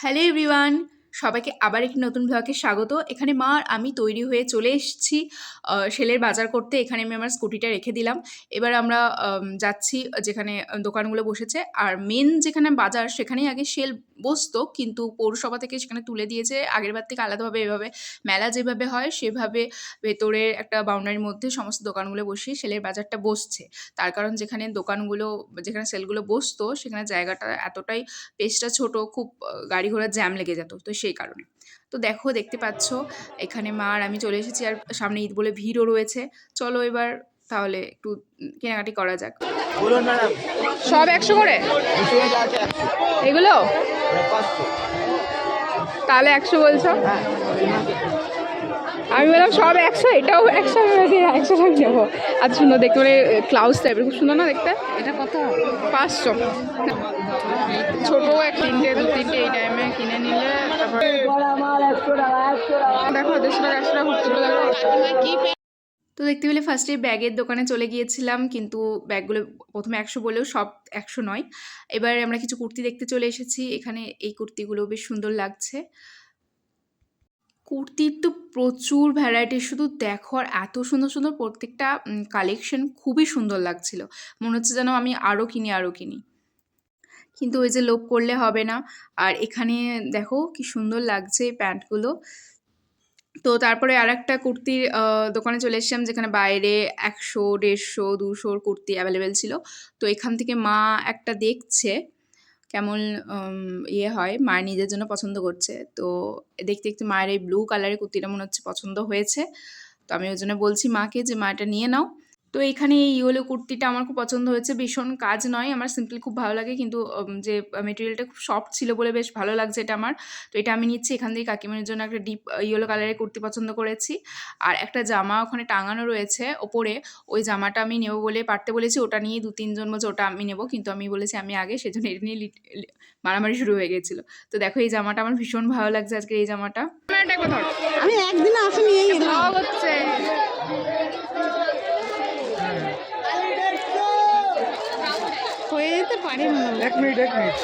Hello everyone. সবাইকে আবার একটি নতুন ব্লগে স্বাগত। এখানে মা আমি তৈরি হয়ে চলে এসেছি সেলের বাজার করতে। এখানে আমি আমার স্কুটিটা রেখে দিলাম। এবার আমরা যাচ্ছি যেখানে দোকানগুলো বসেছে। আর মেন যেখানে বাজার, সেখানেই আগে সেল বসতো, কিন্তু পৌরসভা থেকে সেখানে তুলে দিয়েছে। আগের বার থেকে আলাদাভাবে এভাবে মেলা যেভাবে হয়, সেভাবে ভেতরে একটা বাউন্ডারির মধ্যে সমস্ত দোকানগুলো বসিয়ে সেলের বাজারটা বসছে। তার কারণ যেখানে দোকানগুলো, যেখানে সেলগুলো বসতো, সেখানে জায়গাটা এতটাই, পেজটা ছোট, খুব গাড়ি ঘোড়ার জ্যাম লেগে যেত। তো সেই কারণে। তো দেখো দেখতে পাচ্ছ এখানে মা আর আমি চলে এসেছি আর সামনে ঈদ বলে ভিড়ও রয়েছে। চলো এবার তাহলে একটু কেনাকাটি করা যাক। সব একশো করে? এগুলো? তাহলে একশো বলছো? হ্যাঁ। আমি বললাম সব একশো এটাও একশো একশো টাকা নেব। আর সুন্দর দেখতে মানে ক্লাউজ টাইপের খুব সুন্দর না দেখতে? এটা কত? পাঁচশো। ছোটো এক তিনটে দু তিনটে এই টাইমে তো দেখতে পেলে ফার্স্টে ব্যাগের দোকানে চলে গিয়েছিলাম, কিন্তু ব্যাগগুলো প্রথমে একশো বলেও সব একশো নয়। এবার আমরা কিছু কুর্তি দেখতে চলে এসেছি, এখানে এই কুর্তিগুলো বেশ সুন্দর লাগছে। কুর্তির তো প্রচুর ভ্যারাইটি শুধু দেখো আর এত সুন্দর সুন্দর প্রত্যেকটা কালেকশন খুবই সুন্দর লাগছিল। মনে হচ্ছে যেন আমি আরও কিনি আরও কিনি। কিন্তু ওই যে লোভ করলে হবে না। আর এখানে দেখো কি সুন্দর লাগছে এই প্যান্টগুলো। তো তারপরে আর একটা কুর্তির দোকানে চলে এসেছিলাম যেখানে বাইরে একশো, দেড়শো, দুশোর কুর্তি অ্যাভেলেবেল ছিল। তো এখান থেকে মা একটা দেখছে কেমন ইয়ে হয়, মায়ের নিজের জন্য পছন্দ করছে। তো দেখতে দেখতে মায়ের এই ব্লু কালারের কুর্তিটা মনে হচ্ছে পছন্দ হয়েছে। তো আমি ওই জন্য বলছি মাকে যে মা এটা নিয়ে নাও। তো এখানে এই ইয়েলো কুর্তিটা আমার খুব পছন্দ হয়েছে। ভীষণ কাজ নয় আমার সিম্পলি খুব ভালো লাগে কিন্তু যে মেটেরিয়ালটা খুব সফট ছিল বলে বেশ ভালো লাগছে এটা আমার। তো এটা আমি নিচ্ছি এখান থেকে কাকিমার জন্য একটা ডিপ ইয়েলো কালারের কুর্তি পছন্দ করেছি। আর একটা জামা ওখানে টাঙানো রয়েছে ওপরে। ওই জামাটা আমি নেব বলে পারতে বলেছি ওটা নিয়ে দু তিনজন বলছে ওটা আমি নেব। কিন্তু আমি বলেছি আমি আগে সেজন্য এটা নিয়ে মারামারি শুরু হয়ে গেছিল। তো দেখো এই জামাটা আমার ভীষণ ভালো লাগছে আজকে এই জামাটা। আমি একদিন আসিনি এই হচ্ছে হয়ে যেতে পারে মনে হয়। এক মিনিট এক মিনিট।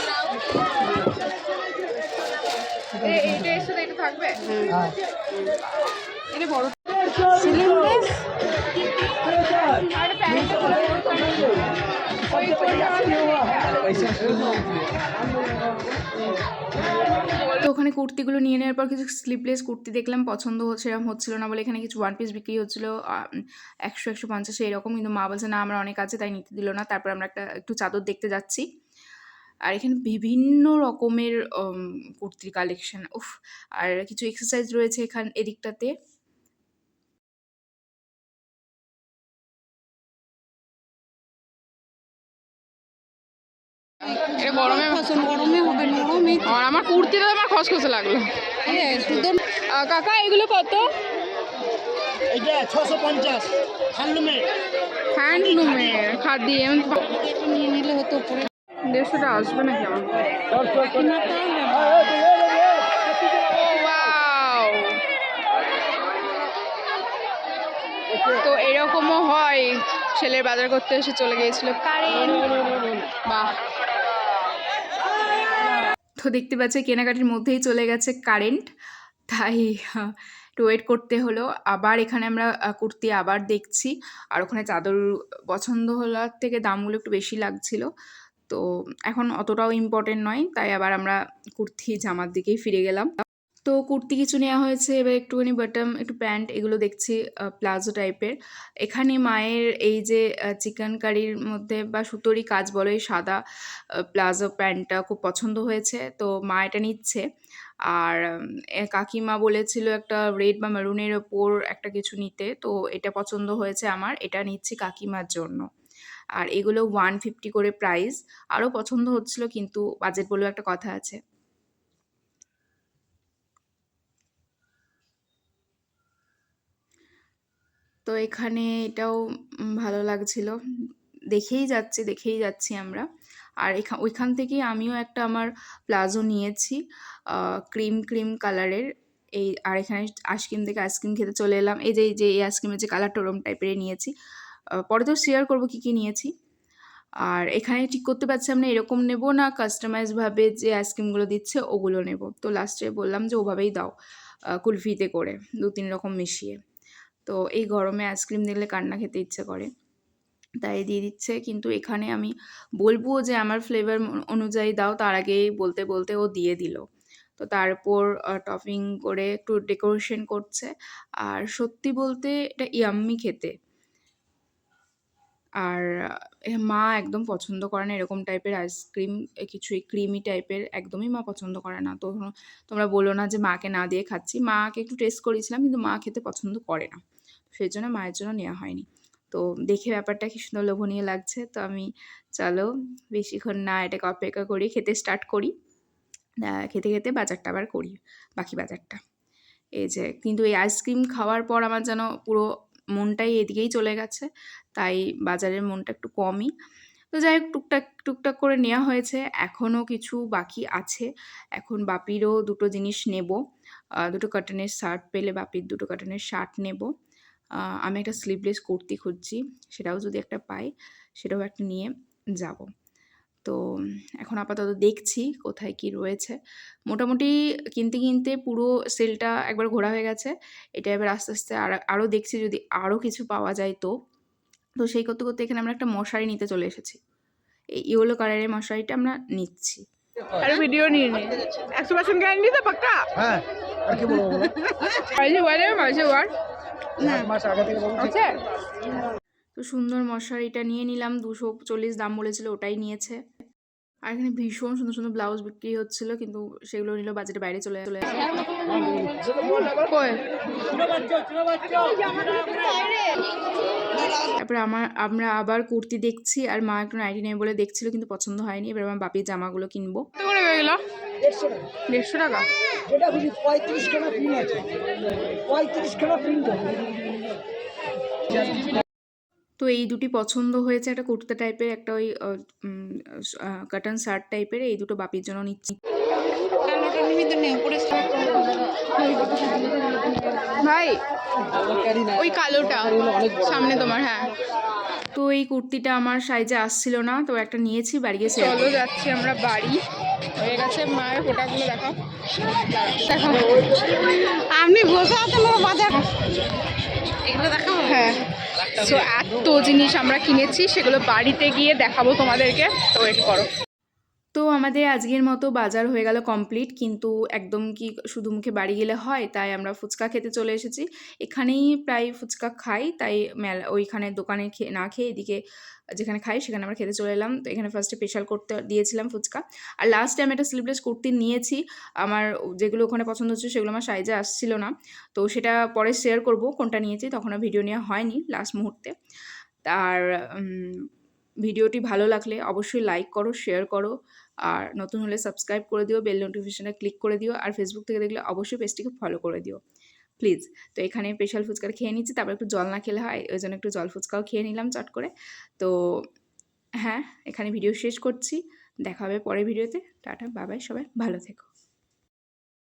হ্যাঁ। সিলিন্ডার? কুর্তিগুলো নিয়ে নেওয়ার পর কিছু স্লিপলেস কুর্তি দেখলাম, পছন্দ হচ্ছে, এরকম হচ্ছিল না বলে এখানে কিছু ওয়ান পিস বিক্রি হচ্ছিল একশো একশো পঞ্চাশে, এরকম। কিন্তু মা বলছে, না, আমরা অনেক আছে, তাই নিতে দিল না। তারপর আমরা একটা, একটু চাদর দেখতে যাচ্ছি। আর এখানে বিভিন্ন রকমের কুর্তির কালেকশন উফ। আর কিছু এক্সারসাইজ রয়েছে এখান, এদিকটাতে। এটা গরমে ফসল গরমে হবে নরমে। আর আমার কুর্তিটা আমার খসখসে লাগল। কাকা এগুলো কত? এইটা ছশো পঞ্চাশ। হ্যান্ডলুমের হ্যান্ডলুমের খাদি একটু নিয়ে নিলে হতো দেড়শোটা আসবে আমার? তো এরকমও হয়। ছেলের বাজার করতে এসে চলে গিয়েছিল। কারেন্ট। বাহ। দেখতে পাচ্ছি, কেনাকাটির মধ্যেই চলে গেছে কারেন্ট। তাই একটু ওয়েট করতে হলো। আবার এখানে আমরা কুর্তি আবার দেখছি। আর ওখানে চাদর পছন্দ হওয়ার থেকে দামগুলো একটু বেশি লাগছিল। তো এখন অতটাও ইম্পর্টেন্ট নয়। তাই আবার আমরা কুর্তি জামার দিকেই ফিরে গেলাম। তো কুর্তি কিছু নেওয়া হয়েছে, এবার একটুখানি বটম একটু প্যান্ট এগুলো দেখছি প্লাজো টাইপের এখানে মায়ের এই যে চিকেন কারির মধ্যে বা সুতোরই কাজ বলো, এই সাদা প্লাজো প্যান্টটা খুব পছন্দ হয়েছে, তো মা এটা নিচ্ছে। আর কাকিমা বলেছিল একটা রেড বা মেরুনের ওপর একটা কিছু নিতে, তো এটা পছন্দ হয়েছে আমার, এটা নিচ্ছি কাকিমার জন্য। আর এগুলো ওয়ান ফিফটি করে প্রাইস আরও পছন্দ হচ্ছিল, কিন্তু বাজেট বলেও একটা কথা আছে। তো এখানে এটাও ভালো লাগছিল। দেখেই যাচ্ছি দেখেই যাচ্ছি আমরা। আর এখান ওইখান থেকেই আমিও একটা আমার প্লাজো নিয়েছি ক্রিম ক্রিম কালারের। এই, আর এখানে আইসক্রিম থেকে আইসক্রিম খেতে চলে এলাম। এই যে এই যে, এই আইসক্রিমের যে কালারটা ওরম টাইপের নিয়েছি। পরে তো শেয়ার করব কী কী নিয়েছি। আর এখানে ঠিক করতে পারছিলাম না এরকম নেব না কাস্টমাইজভাবে যে আইসক্রিমগুলো দিচ্ছে ওগুলো নেব। তো লাস্টে বললাম যে ওভাবেই দাও কুলফিতে করে দু তিন রকম মিশিয়ে। তো এই গরমে আইসক্রিম দেখলে কান্না খেতে ইচ্ছে করে। তাই দিয়ে দিচ্ছে। কিন্তু এখানে আমি বলব যে, আমার ফ্লেভার অনুযায়ী দাও। তার আগেই বলতে বলতে ও দিয়ে দিল। তো তারপর টপিং করে একটু ডেকোরেশন করছে। আর সত্যি বলতে এটা ইয়াম্মি খেতে। আর মা একদম পছন্দ করে না এরকম টাইপের আইসক্রিম। কিছুই ক্রিমি টাইপের একদমই মা পছন্দ করে না। তো তোমরা বলো না যে, মাকে না দিয়ে খাচ্ছি। মাকে একটু টেস্ট করেছিলাম কিন্তু মা খেতে পছন্দ করে না। সেই জন্য মায়ের জন্য নেওয়া হয়নি। তো দেখে ব্যাপারটা কি সুন্দর লোভনীয় লাগছে। তো আমি চলো বেশিক্ষণ না এটাকে অপেক্ষা করি, খেতে স্টার্ট করি। খেতে খেতে বাজারটা আবার করি, বাকি বাজারটা। এই যে, কিন্তু এই আইসক্রিম খাওয়ার পর আমার যেন পুরো মনটাই এদিকেই চলে গেছে, তাই বাজারের মনটা একটু কমই। তো যাই হোক, টুকটাক টুকটাক করে নেওয়া হয়েছে, এখনও কিছু বাকি আছে। এখন বাপিরও দুটো জিনিস নেব। দুটো কাটনের শার্ট পেলে বাপির দুটো কাটনের শার্ট নেব। আমি একটা স্লিভলেস কুর্তি খুঁজছি সেটাও যদি একটা পাই সেটাও একটা নিয়ে যাব। তো এখন আপাতত দেখছি কোথায় কি রয়েছে। মোটামুটি কিনতে কিনতে পুরো সেলটা একবার ঘোরা হয়ে গেছে। এটা এবার আস্তে আস্তে আরও দেখছি যদি আরও কিছু পাওয়া যায় তো। তো সেই করতে করতে এখানে আমরা একটা মশারি নিতে চলে এসেছি। এই ইয়েলো কালারের মশারিটা আমরা নিচ্ছি। আরে ভিডিও নিয়ে নি। আচ্ছা, আচ্ছা। একশো পার্সেন্ট গ্যারান্টি তো পাক্কা। হ্যাঁ আর কি বলব মাঝে ওয়ার মাঝে ওয়ার আছে তো সুন্দর মশারিটা নিয়ে নিলাম দুশো চল্লিশ দাম বলেছিল ওটাই নিয়েছে। আর এখানে ভীষণ সুন্দর সুন্দর ব্লাউজ বিক্রি হচ্ছিল কিন্তু সেগুলো নিল বাজেটের বাইরে চলে চলে তারপরে আমার আমরা আবার কুর্তি দেখছি আর মা একটু নাইটি নেই বলে দেখছিল কিন্তু পছন্দ হয়নি। এবার আমার বাপির জামাগুলো কিনবো। হয়ে দেড়শো টাকা। পঁয়ত্রিশ খানা প্রিন্ট আছে। প্রিন্ট আছে। তো এই দুটি পছন্দ হয়েছে একটা কুর্তা টাইপের একটা ওই কাটন শার্ট টাইপের এই দুটো বাপির জন্য নিচ্ছি। ভাই ওই কালোটা সামনে তোমার হ্যাঁ। তো এই কুর্তিটা আমার সাইজে আসছিল না তো একটা নিয়েছি বাড়ি গিয়ে sale চলো যাচ্ছি আমরা বাড়ি। হয়ে গেছে মায়ের ফোটাগুলো দেখাও দেখো। আপনি বসে আছেন বাজার এগুলো দেখাবো? হ্যাঁ। সো এত জিনিস আমরা কিনেছি সেগুলো বাড়িতে গিয়ে দেখাবো তোমাদেরকে। তো ওয়েট করো। তো আমাদের আজকের মতো বাজার হয়ে গেল কমপ্লিট কিন্তু একদম কি শুধু মুখে বাড়ি গেলে হয়? তাই আমরা ফুচকা খেতে চলে এসেছি। এখানেই প্রায় ফুচকা খাই, তাই মেলা, ওইখানে দোকানে না খেয়ে এদিকে যেখানে খাই সেখানে আমরা খেতে চলে এলাম। তো এখানে ফার্স্টে স্পেশাল করতে দিয়েছিলাম ফুচকা। আর লাস্ট টাইম একটা স্লিভলেস কুর্তি নিয়েছি। আমার যেগুলো ওখানে পছন্দ হচ্ছে সেগুলো আমার সাইজে আসছিল না। তো সেটা পরে শেয়ার করব কোনটা নিয়েছি তখন ভিডিও নেওয়া হয়নি লাস্ট মুহূর্তে। আর ভিডিওটি ভালো লাগলে অবশ্যই লাইক করো শেয়ার করো। আর নতুন হলে সাবস্ক্রাইব করে দিও বেল নোটিফিকেশনে ক্লিক করে দিও আর ফেসবুক থেকে দেখলে অবশ্যই পেজটিকে ফলো করে দিও। প্লিজ তো এখানে স্পেশাল ফুচকা খেয়ে নিচ্ছি, তারপর একটু জল না খেলে হয়, ওই জন্য একটু জল ফুচকাও খেয়ে নিলাম চট করে। তো হ্যাঁ এখানে ভিডিও শেষ করছি, দেখা হবে পরের ভিডিওতে টাটা বাবাই সবাই, ভালো থেকো।